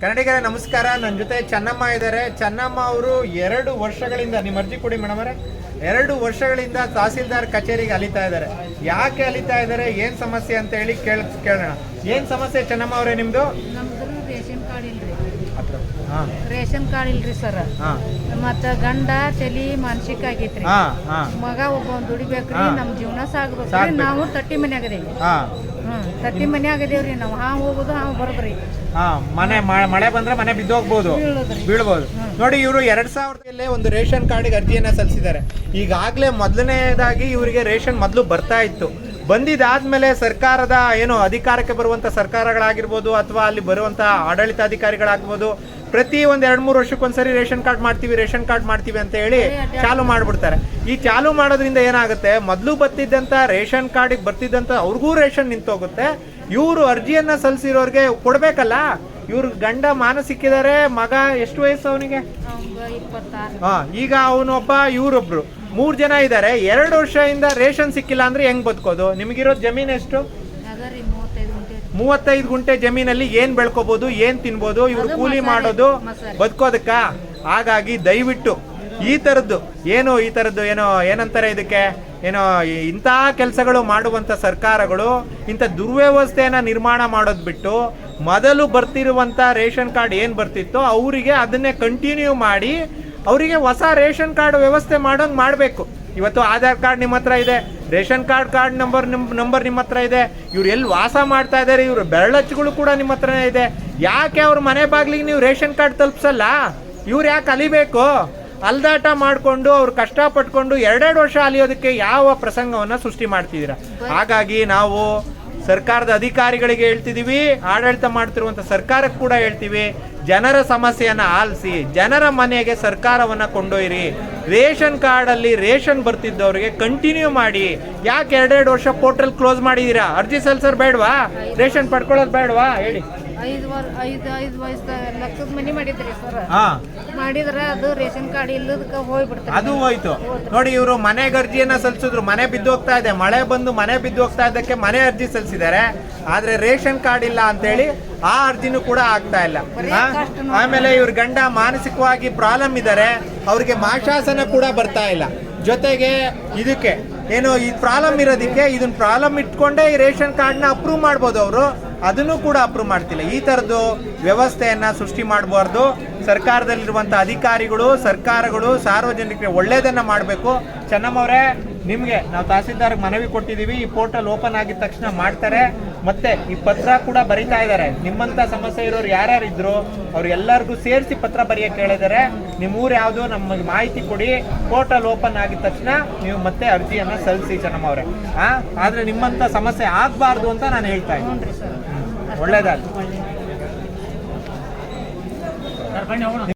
ಕನ್ನಡಿಗರೇ, ನಮಸ್ಕಾರ. ನನ್ನ ಜೊತೆ ಚೆನ್ನಮ್ಮ ಇದ್ದಾರೆ. ಚೆನ್ನಮ್ಮ ಅವರು ಎರಡು ವರ್ಷಗಳಿಂದ, ನಿಮ್ಮ ಅರ್ಜಿ ಕೊಡಿ ಮೇಡಮ್ ಅವರೇ, ಎರಡು ವರ್ಷಗಳಿಂದ ತಹಸೀಲ್ದಾರ್ ಕಚೇರಿಗೆ ಅಲಿತಾ ಇದ್ದಾರೆ. ಯಾಕೆ ಅಲಿತಾ ಇದ್ದಾರೆ? ಏನ್ ಸಮಸ್ಯೆ ಅಂತ ಹೇಳಿ ಕೇಳ ಕೇಳೋಣ. ಏನ್ ಸಮಸ್ಯೆ ಚೆನ್ನಮ್ಮ ಅವರೇ ಹಾ ರೇಷನ್ ಕಾರ್ಡ್ ಇಲ್ರಿ ಸರ್. ಹಾ. ಮತ್ತ ಗಂಡ ತಲಿ ಮಾನಸಿಕ ಆಗೈತ್ರಿ. ಮಗ ಒಬ್ಬ ದುಡಿಬೇಕ್ರಿ. ನಮ್ ಜೀವನ ಸಾಗ್ಬೇಕ್ರಿ. ನಾವು ತಟ್ಟಿ ಮನೆ ಅದೇವಿ ತಟ್ಟಿ ಮನ್ಯಾಗ ಅದೇವ್ರಿ ನಾವು. ಹಾ ಹೋಗುದು ಹಾಂ ಬರೋದ್ರಿ. ಹಾ ಮನೆ ಮಳೆ ಬಂದ್ರೆ ಮನೆ ಬಿದ್ದೋಗ್ಬೋದು. ಹೋಗ್ಬೋದು ಬೀಳ್ಬೋದು. ನೋಡಿ ಇವರು ಎರಡ್ ಸಾವಿರದಲ್ಲೇ ಒಂದು ರೇಷನ್ ಕಾರ್ಡ್ಗೆ ಅರ್ಜಿಯನ್ನ ಸಲ್ಲಿಸಿದ್ದಾರೆ. ಈಗಾಗಲೇ ಮೊದಲನೇದಾಗಿ ಇವರಿಗೆ ರೇಷನ್ ಮೊದಲು ಬರ್ತಾ ಇತ್ತು. ಬಂದಿದಾದ್ಮೇಲೆ ಸರ್ಕಾರದ ಏನು ಅಧಿಕಾರಕ್ಕೆ ಬರುವಂಥ ಸರ್ಕಾರಗಳಾಗಿರ್ಬೋದು ಅಥವಾ ಅಲ್ಲಿ ಬರುವಂಥ ಆಡಳಿತಾಧಿಕಾರಿಗಳಾಗ್ಬೋದು ಪ್ರತಿ ಒಂದು ಎರಡು ಮೂರು ವರ್ಷಕ್ಕೊಂದ್ಸರಿ ರೇಷನ್ ಕಾರ್ಡ್ ಮಾಡ್ತೀವಿ ರೇಷನ್ ಕಾರ್ಡ್ ಮಾಡ್ತೀವಿ ಅಂತ ಹೇಳಿ ಚಾಲು ಮಾಡಿಬಿಡ್ತಾರೆ. ಈ ಚಾಲು ಮಾಡೋದ್ರಿಂದ ಏನಾಗುತ್ತೆ? ಮೊದಲು ಬರ್ತಿದ್ದಂಥ ರೇಷನ್ ಕಾರ್ಡಿಗೆ ಬರ್ತಿದ್ದಂಥ ಅವ್ರಿಗೂ ರೇಷನ್ ನಿಂತೋಗುತ್ತೆ. ಇವರು ಅರ್ಜಿಯನ್ನು ಸಲ್ಲಿಸಿರೋರಿಗೆ ಕೊಡಬೇಕಲ್ಲ? ಇವ್ರ ಗಂಡ ಮಾನ ಸಿಕ್ಕಿದ್ದಾರೆ ಮಗ ಎಷ್ಟು ವಯಸ್ಸು ಅವನಿಗೆ? ಹಾ ಈಗ ಅವನೊಬ್ಬ ಇವ್ರೊಬ್ರು. ಮೂರ್ ಜನ ಇದ್ದಾರೆ ಎರಡು ವರ್ಷದಿಂದ ರೇಷನ್ ಸಿಕ್ಕಿಲ್ಲ ಅಂದ್ರೆ ಹೆಂಗ್ ಬದುಕೋದು? ನಿಮಗಿರೋದು ಜಮೀನ್ ಎಷ್ಟು? ಮೂವತ್ತೈದು ಗುಂಟೆ ಜಮೀನಲ್ಲಿ ಏನ್ ಬೆಳ್ಕೋಬಹುದು ಏನ್ ತಿನ್ಬೋದು ಇವ್ರು ಕೂಲಿ ಮಾಡೋದು. ಬದುಕೋದಕ್ಕ? ಹಾಗಾಗಿ ದಯವಿಟ್ಟು ಈ ತರದ್ದು ಏನು ಈ ತರದ್ದು ಏನೋ ಏನಂತಾರೆ ಇದಕ್ಕೆ? ಏನೋ ಇಂತಹ ಇಂಥ ಕೆಲಸಗಳು ಮಾಡುವಂತ ಸರ್ಕಾರಗಳು ಇಂಥ ದುರ್ವ್ಯವಸ್ಥೆಯನ್ನ ನಿರ್ಮಾಣ ಮಾಡೋದ್ ಬಿಟ್ಟು ಮೊದಲು ಬರ್ತಿರುವಂತ ರೇಷನ್ ಕಾರ್ಡ್ ಏನ್ ಬರ್ತಿತ್ತೋ ಅವರಿಗೆ ಅದನ್ನೇ ಕಂಟಿನ್ಯೂ ಮಾಡಿ ಅವರಿಗೆ ಹೊಸ ರೇಷನ್ ಕಾರ್ಡ್ ವ್ಯವಸ್ಥೆ ಮಾಡೋಂಗೆ ಮಾಡಬೇಕು. ಇವತ್ತು ಆಧಾರ್ ಕಾರ್ಡ್ ನಿಮ್ಮ ಹತ್ರ ಇದೆ ರೇಷನ್ ಕಾರ್ಡ್ ಕಾರ್ಡ್ ನಂಬರ್ ನಿಮ್ಮ ನಂಬರ್ ನಿಮ್ಮ ಹತ್ರ ಇದೆ ಇವ್ರು ಎಲ್ಲಿ ವಾಸ ಮಾಡ್ತಾ ಇದ್ದಾರೆ ಇವರು ಬೆರಳಚ್ಚುಗಳು ಕೂಡ ನಿಮ್ಮ ಹತ್ರನೇ ಇದೆ. ಯಾಕೆ ಅವ್ರ ಮನೆ ಬಾಗ್ಲಿಗೆ ನೀವು ರೇಷನ್ ಕಾರ್ಡ್ ತಲುಪಿಸಲ್ಲ? ಇವ್ರು ಯಾಕೆ ಅಲಿಬೇಕು? ಅಲ್ದಾಟ ಮಾಡಿಕೊಂಡು ಅವ್ರು ಕಷ್ಟಪಟ್ಕೊಂಡು ಎರಡೆರಡು ವರ್ಷ ಅಲಿಯೋದಕ್ಕೆ ಯಾವ ಪ್ರಸಂಗವನ್ನು ಸೃಷ್ಟಿ ಮಾಡ್ತಿದ್ದೀರಾ? ಹಾಗಾಗಿ ನಾವು ಸರ್ಕಾರದ ಅಧಿಕಾರಿಗಳಿಗೆ ಹೇಳ್ತಿದ್ದೀವಿ ಆಡಳಿತ ಮಾಡ್ತಿರುವಂಥ ಸರ್ಕಾರಕ್ಕೆ ಕೂಡ ಹೇಳ್ತೀವಿ, ಜನರ ಸಮಸ್ಯೆಯನ್ನು ಆಲಿಸಿ, ಜನರ ಮನೆಗೆ ಸರ್ಕಾರವನ್ನು ಕೊಂಡೊಯ್ಯಿರಿ ರೇಷನ್ ಕಾರ್ಡಲ್ಲಿ ರೇಷನ್ ಬರ್ತಿದ್ದವ್ರಿಗೆ ಕಂಟಿನ್ಯೂ ಮಾಡಿ. ಯಾಕೆ ಎರಡೆರಡು ವರ್ಷ ಪೋರ್ಟಲ್ ಕ್ಲೋಸ್ ಮಾಡಿದ್ದೀರಾ ಅರ್ಜಿ ಸಲ್ಸರ್ ಬೇಡವಾ? ರೇಷನ್ ಪಡ್ಕೊಳ್ಳೋದು ಬೇಡವಾ? ಹೇಳಿ. ಐದು ವರ್ ಐದು ಐದು ಲಕ್ಷದ ಮನಿ ಮಾಡಿದ್ರಿ ಸರ್. ಹಾ. ಮಾಡಿದ್ರ ಅದು ರೇಷನ್ ಕಾರ್ಡ್ ಇಲ್ಲದಕ್ಕೆ ಹೋಗ್ಬಿಡ್ತಾರೆ ಅದು ಹೋಯ್ತು. ನೋಡಿ ಇವರು ಮನೆ ಅರ್ಜಿಯನ್ನ ಸಲ್ಲಿಸಿದ್ರು ಮನೆ ಬಿದ್ದು ಹೋಗ್ತಾ ಇದೆ. ಮಳೆ ಬಂದು ಮನೆ ಬಿದ್ದು ಹೋಗ್ತಾ ಇದ್ದಕ್ಕೆ ಮನೆ ಅರ್ಜಿ ಸಲ್ಲಿಸಿದ್ದಾರೆ ಆದ್ರೆ ರೇಷನ್ ಕಾರ್ಡ್ ಇಲ್ಲ ಅಂತೇಳಿ ಆ ಅರ್ಜಿನೂ ಕೂಡ ಆಗ್ತಾ ಇಲ್ಲ. ಆ? ಆಮೇಲೆ ಇವ್ರ ಗಂಡ ಮಾನಸಿಕವಾಗಿ ಪ್ರಾಬ್ಲಮ್ ಇದ್ದಾರೆ. ಅವ್ರಿಗೆ ಮಾಶಾಸನ ಕೂಡ ಬರ್ತಾ ಇಲ್ಲ. ಜೊತೆಗೆ ಇದಕ್ಕೆ ಏನು ಈ ಪ್ರಾಬ್ಲಮ್ ಇರೋದಕ್ಕೆ ಇದನ್ನ ಪ್ರಾಬ್ಲಮ್ ಇಟ್ಕೊಂಡೇ ಈ ರೇಷನ್ ಕಾರ್ಡ್ನ ಅಪ್ರೂವ್ ಮಾಡ್ಬೋದು ಅವರು. ಅದನ್ನು ಕೂಡ ಅಪ್ರೂವ್ ಮಾಡ್ತಿಲ್ಲ. ಈ ಥರದ್ದು ವ್ಯವಸ್ಥೆಯನ್ನು ಸೃಷ್ಟಿ ಮಾಡಬಾರ್ದು. ಸರ್ಕಾರದಲ್ಲಿರುವಂಥ ಅಧಿಕಾರಿಗಳು, ಸರ್ಕಾರಗಳು, ಸಾರ್ವಜನಿಕರಿಗೆ ಒಳ್ಳೆಯದನ್ನು ಮಾಡಬೇಕು. ಚೆನ್ನಮ್ಮವರೇ ನಿಮಗೆ ನಾವು ತಹಸೀಲ್ದಾರ್ಗೆ ಮನವಿ ಕೊಟ್ಟಿದ್ದೀವಿ. ಈ ಪೋರ್ಟಲ್ ಓಪನ್ ಆಗಿದ ತಕ್ಷಣ ಮಾಡ್ತಾರೆ. ಮತ್ತೆ ಈ ಪತ್ರ ಕೂಡ ಬರಿತಾ ಇದ್ದಾರೆ. ನಿಮ್ಮಂತ ಸಮಸ್ಯೆ ಇರೋರು ಯಾರ್ಯಾರು ಇದ್ರು ಎಲ್ಲರಿಗೂ ಸೇರಿಸಿ ಪತ್ರ ಬರೆಯಕ್ಕೆ ಹೇಳಿದ್ದಾರೆ. ನಿಮ್ಮ ಊರು ಯಾವುದು ನಮಗೆ ಮಾಹಿತಿ ಕೊಡಿ. ಪೋರ್ಟಲ್ ಓಪನ್ ಆಗಿದ ತಕ್ಷಣ ನೀವು ಮತ್ತೆ ಅರ್ಜಿಯನ್ನ ಸಲ್ಲಿಸಿ ಚೆನ್ನಮ್ಮವ್ರೆ ಆ? ಆದ್ರೆ ನಿಮ್ಮಂತ ಸಮಸ್ಯೆ ಆಗ್ಬಾರ್ದು ಅಂತ ನಾನು ಹೇಳ್ತಾ ಇದ್ದೀನಿ. ಹ್ಞೂ ಸರ್. ಒಳ್ಳೇದಾಗ್ಲಿ. ಒಳ್ಳೆ